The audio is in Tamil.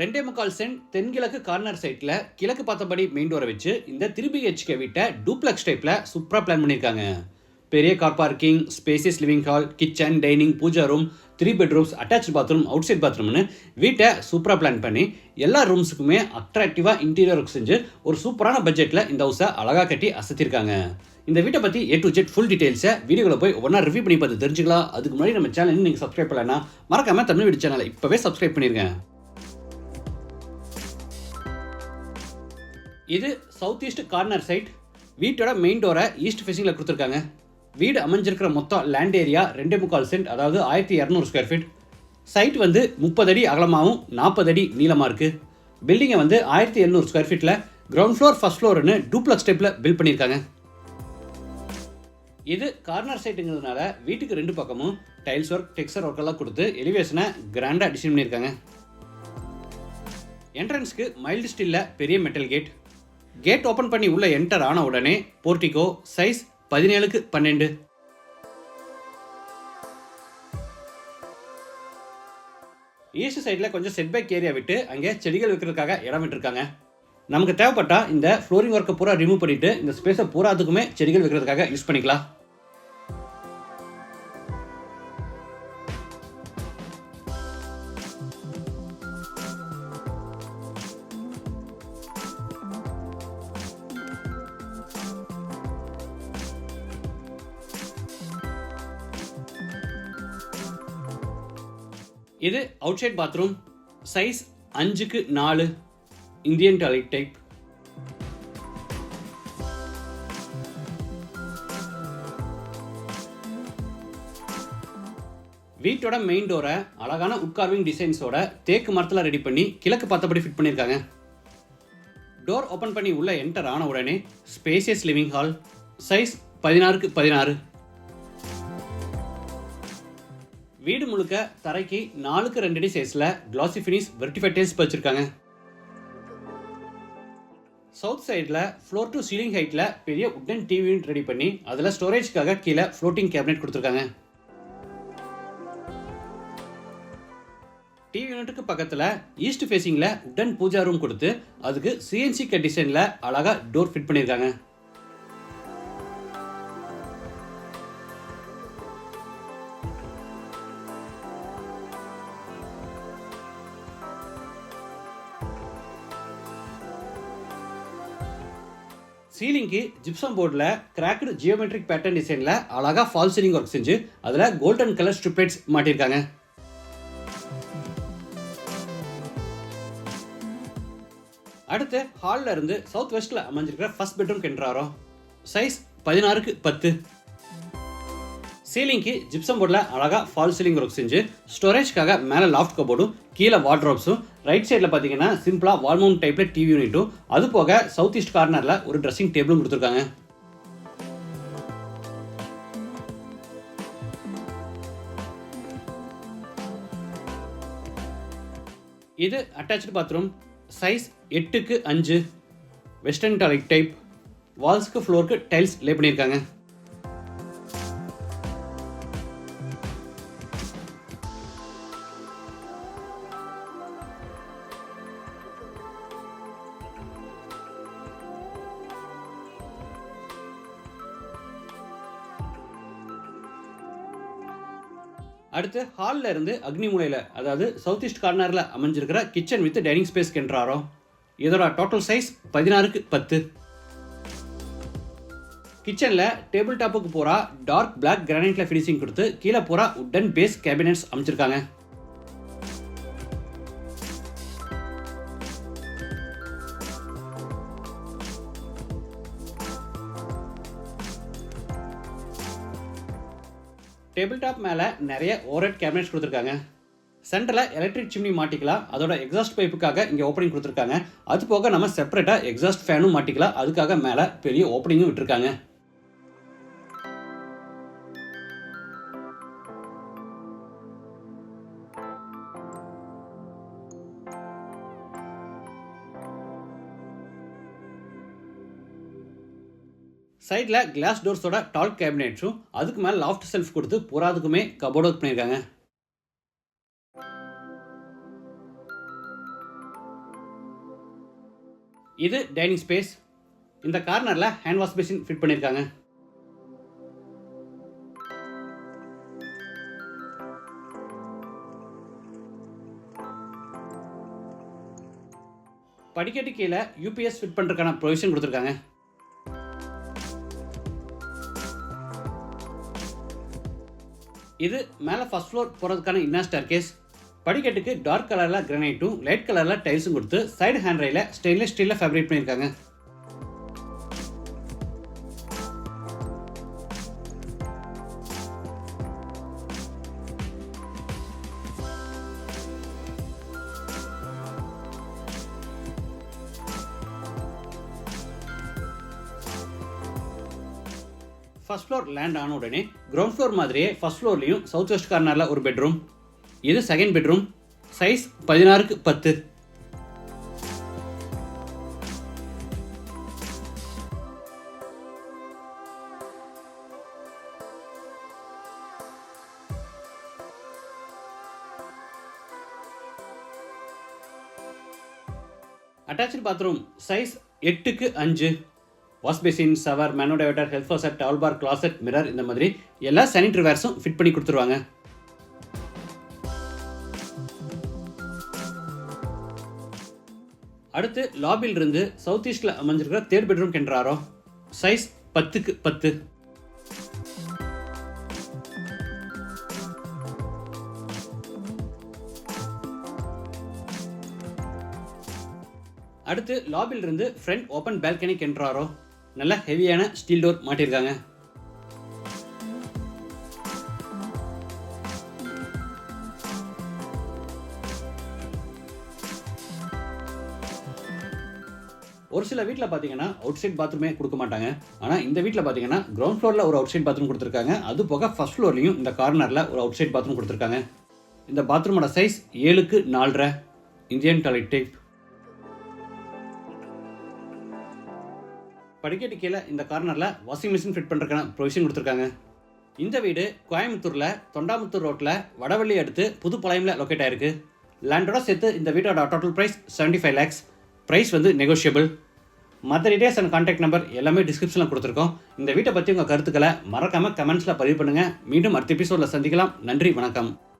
ரெண்டே முக்கால் சென்ட் தென்கிழக்கு கார்னர் சைட்டில் கிழக்கு பார்த்தபடி மெயின் டோரை வச்சு இந்த திருப்பி ஹெச்கே வீட்டை டூப்ளெக்ஸ் டைப்பில் சூப்பராக பிளான் பண்ணியிருக்காங்க. பெரிய car parking spacious living hall kitchen dining puja room three bedrooms attach bathroom outside பாத்ரூம்னு வீட்டை சூப்பராக பிளான் பண்ணி எல்லா ரூம்ஸுக்குமே அட்ராக்டிவாக இன்டீரியர் ஒர்க் செஞ்சு ஒரு சூப்பரான பட்ஜெட்டில் இந்த ஹவுஸை அழகாக கட்டி அசத்திருக்காங்க. இந்த வீட்டை பற்றி ஏ டு ஜெட் ஃபுல் டீட்டெயில்ஸை வீடியோவில் போய் ஒன்றா ரிவ்யூ பண்ணி பார்த்து தெரிஞ்சுக்கலாம். அதுக்கு முன்னாடி நம்ம சேனல் நீங்கள் சப்ஸ்கிரைப் பண்ணலன்னா மறக்காமல் தமிழ் வீடு சேனலை இப்போவே சப்ஸ்கிரைப் பண்ணியிருக்கேன் இது சவுத் ஈஸ்ட் கார்னர் சைட் வீட்டோட மெயின் டோரை ஈஸ்ட் ஃபேஸிங்கில் கொடுத்துருக்காங்க. வீடு அமைஞ்சிருக்கிற மொத்தம் லேண்ட் ஏரியா ரெண்டே முக்கால் சென்ட் அதாவது ஆயிரத்தி இரநூறு ஸ்கொயர் ஃபீட் சைட் வந்து முப்பது அடி அகலமாகவும் நாற்பது அடி நீளமாக இருக்குது பில்டிங்கை வந்து ஆயிரத்தி எழுநூறு ஸ்கொயர் ஃபீட்டில் கிரவுண்ட் ஃப்ளோர் ஃபஸ்ட் ஃப்ளோர்னு டூப்ளக்ஸ் டைப்பில் பில்ட் பண்ணியிருக்காங்க. இது கார்னர் சைட்டுங்கிறதுனால வீட்டுக்கு ரெண்டு பக்கமும் டைல்ஸ் ஒர்க் டெக்ஸ்டர் ஒர்க் எல்லாம் கொடுத்து எலிவேஷனை கிராண்டாக டிசைன் பண்ணியிருக்காங்க. என்ட்ரன்ஸ்க்கு மைல்டு ஸ்டீலில் பெரிய மெட்டல் கேட் கேட் ஓப்பன் பண்ணி உள்ள என்டர் ஆன உடனே போர்ட்டிகோ சைஸ் பதினேழுக்கு பன்னெண்டு. ஈஸ்ட் சைடில் கொஞ்சம் செட்பேக் ஏரியா விட்டு அங்கே செடிகள் வைக்கிறதுக்காக இடம் விட்டுருக்காங்க. நமக்கு தேவைப்பட்டால் இந்த ஃப்ளோரிங் ஒர்க்கை பூரா ரிமூவ் பண்ணிவிட்டு இந்த ஸ்பேஸை பூராத்துக்குமே செடிகள் வைக்கிறதுக்காக யூஸ் பண்ணிக்கலாம். இது அவுட் சைட் பாத்ரூம் சைஸ் அஞ்சுக்கு நாலு இந்தியன் டாய்லெட் டைப் வீட்டோட மெயின் டோரை அழகான உட்கார்விங் டிசைன்ஸோட தேக்கு மரத்தில் ரெடி பண்ணி கிழக்கு பார்த்தபடி ஃபிட் பண்ணியிருக்காங்க. டோர் ஓப்பன் பண்ணி உள்ள என்டர் ஆன உடனே ஸ்பேசியஸ் லிவிங் ஹால் சைஸ் பதினாறுக்கு பதினாறு. வீடு முழுக்க தரைக்கு நாலுக்கு ரெண்டு அடி சைஸில் கிளாசி ஃபினிஷ் வெர்டிஃபை டைல்ஸ் வச்சுருக்காங்க. சவுத் சைடில் ஃப்ளோர் டு சீலிங் ஹைட்டில் பெரிய உட்டன் டிவியும் ரெடி பண்ணி அதில் ஸ்டோரேஜ்க்காக கீழே ஃப்ளோட்டிங் கேபினெட் கொடுத்துருக்காங்க. டிவி யூனிட்டுக்கு பக்கத்தில் ஈஸ்ட் ஃபேஸிங்கில் உட்டன் பூஜா ரூம் கொடுத்து அதுக்கு சிஎன்சி கட் டிசைனில் அழகாக டோர் ஃபிட் பண்ணியிருக்காங்க சீலிங்க்கு ஜிப்சம் போர்டில் கிராக்டு ஜியோமெட்ரிக் பேட்டர்ன் டிசைனில் அழகாக ஃபால் சீலிங் ஒர்க் செஞ்சு அதில் கோல்டன் கலர் ஸ்ட்ரிப்லைட்ஸ் மாட்டியிருக்காங்க. அடுத்து ஹாலில் இருந்து சவுத் வெஸ்ட்டில் அமைஞ்சிருக்கிற ஃபர்ஸ்ட் பெட்ரூம் கென்றாரோ சைஸ் பதினாறுக்கு பத்து. சீலிங்க்கு ஜிப்சம் போர்டில் அழகாக ஃபால் சீலிங் ஒர்க் செஞ்சு ஸ்டோரேஜ்க்காக மேலே லாஃப்ட் கபோர்டும் கீழே வார்ட்ரோப்ஸும் ரைட் சைடில் பார்த்தீங்கன்னா சிம்பிளாக வால்மவுண்ட் டைப்பில் டிவி யூனிட்டும் அது போக சவுத் ஈஸ்ட் கார்னரில் ஒரு ட்ரெஸ்ஸிங் டேபிளும் கொடுத்துருக்காங்க. இது அட்டாச்சு பாத்ரூம் சைஸ் எட்டுக்கு அஞ்சு வெஸ்டர்ன் டாய்லெட் டைப் வால்ஸ்க்கு ஃப்ளோருக்கு டைல்ஸ் லே பண்ணியிருக்காங்க. அடுத்து ஹாலில் இருந்து அக்னி மூலையில் அதாவது சவுத் ஈஸ்ட் கார்னரில் அமைஞ்சிருக்கிற கிச்சன் வித் டைனிங் ஸ்பேஸ் கென்றாரோ இதோட டோட்டல் சைஸ் பதினாறுக்கு பத்து. கிச்சனில் டேபிள் டாப்புக்கு பூரா டார்க் பிளாக் கிரானைட்டில் ஃபினிஷிங் கொடுத்து கீழே பூரா உட்டன் பேஸ் கேபினட்ஸ் அமைச்சிருக்காங்க டேபிள் டாப் மேலே நிறைய ஓரட் கேபினெட்ஸ் கொடுத்துருக்காங்க. சென்டரில் எலக்ட்ரிக் சிம்னி மாட்டிக்கலாம். அதோட எக்ஸாஸ்ட் பைப்புக்காக இங்கே ஓப்பனிங் கொடுத்துருக்காங்க. அது போக நம்ம செப்பரேட்டாக எக்ஸாஸ்ட் ஃபேனும் மாட்டிக்கலாம். அதுக்காக மேலே பெரிய ஓப்பனிங்கும் விட்டுருக்காங்க. சைடில் கிளாஸ் டோர்ஸோட டால் கேபினெட்ஸும் அதுக்கு மேலே லாஃப்ட் செல்ஃப் கொடுத்து பூராதுக்குமே கபோர்ட் ஒர்க் பண்ணியிருக்காங்க இது டைனிங் ஸ்பேஸ் இந்த கார்னரில் ஹேண்ட் வாஷ் மிஷின் ஃபிட் பண்ணியிருக்காங்க படிக்கட்டு கீழே யூபிஎஸ் ஃபிட் பண்ணுறதுக்கான ப்ரொவிஷன் கொடுத்துருக்காங்க. இது மேலே ஃபர்ஸ்ட் ஃப்ளோர் போகிறதுக்கான இன்னர் கேஸ் படிக்கட்டுக்கு டார்க் கலரில் கிரானைட்டும் லைட் கலரில் டைல்ஸும் கொடுத்து சைடு ஹேண்ட் ரயில ஸ்டெயின்லெஸ் ஸ்டீலில் ஃபேப்ரிக் பண்ணியிருக்காங்க. ஃபர்ஸ்ட் ஃப்ளோர் லேண்ட் ஆன உடனே கிரவுண்ட் ஃப்ளோர் மாதிரியே ஃபர்ஸ்ட் ஃப்ளோர்லேயும் சவுத் வெஸ்ட் கார்னரில் ஒரு பெட்ரூம் இது செகண்ட் பெட்ரூம் சைஸ் பதினாறுக்கு பத்து. அட்டாச்சு பாத்ரூம் சைஸ் எட்டுக்கு அஞ்சு. Wash basin shower mono diverter health set towel bar mirror இந்த மாதிரி எல்லா சானிட்டரி வேர்ஸும் ஃபிட் பண்ணி கொடுத்துருவாங்க. அடுத்து லாபியில் இருந்து சவுத் ஈஸ்டில் அமைஞ்சிருக்கிற தேர்ட் பெட்ரூம் கென்றாரோ? சைஸ் பத்துக்கு பத்து. அடுத்து லாபியில் இருந்து ஃப்ரண்ட் ஓப்பன் பால்கனி கென்றாரோ? நல்ல ஹெவியான ஸ்டீல் டோர் மாட்டியிருக்காங்க. ஒரு சில வீட்டில் பார்த்தீங்கன்னா அவுட் சைட் பாத்ரூமே கொடுக்க மாட்டாங்க. ஆனால் இந்த வீட்டில் பார்த்தீங்கன்னா கிரவுண்ட் ஃப்ளோரில் ஒரு அவுட் சைட் பாத்ரூம் கொடுத்துருக்காங்க. அது போக ஃபர்ஸ்ட் ஃப்ளோர்லையும் இந்த கார்னரில் ஒரு அவுட் சைட் பாத்ரூம் கொடுத்துருக்காங்க. இந்த பாத்ரூமோட சைஸ் ஏழுக்கு நாலரை. இந்தியன் டாய்லெட் டைப் படிக்கட்டு கீழே இந்த கார்னரில் வாஷிங் மிஷின் ஃபிட் பண்ணுறதுக்கான ப்ரொவிஷன் கொடுத்துருக்காங்க. இந்த வீடு கோயம்புத்தூரில் தொண்டாமுத்தூர் ரோட்டில் வடவள்ளி அடுத்து புதுப்பாளையமில் லொக்கேட் ஆயிருக்கு. லேண்டோட சேர்த்து இந்த வீட்டோட total price seventy five lakhs price வந்து நெகோஷியபிள் மற்ற டீடைல்ஸ் அண்ட் கான்டாக்ட் நம்பர் எல்லாமே டிஸ்கிரிப்ஷனில் கொடுத்துருக்கோம். இந்த வீட்டை பற்றி உங்கள் கருத்துக்களை மறக்காமல் கமெண்ட்ஸில் பதிவு பண்ணுங்கள் மீண்டும் அடுத்த எபிசோடில் சந்திக்கலாம். நன்றி வணக்கம்.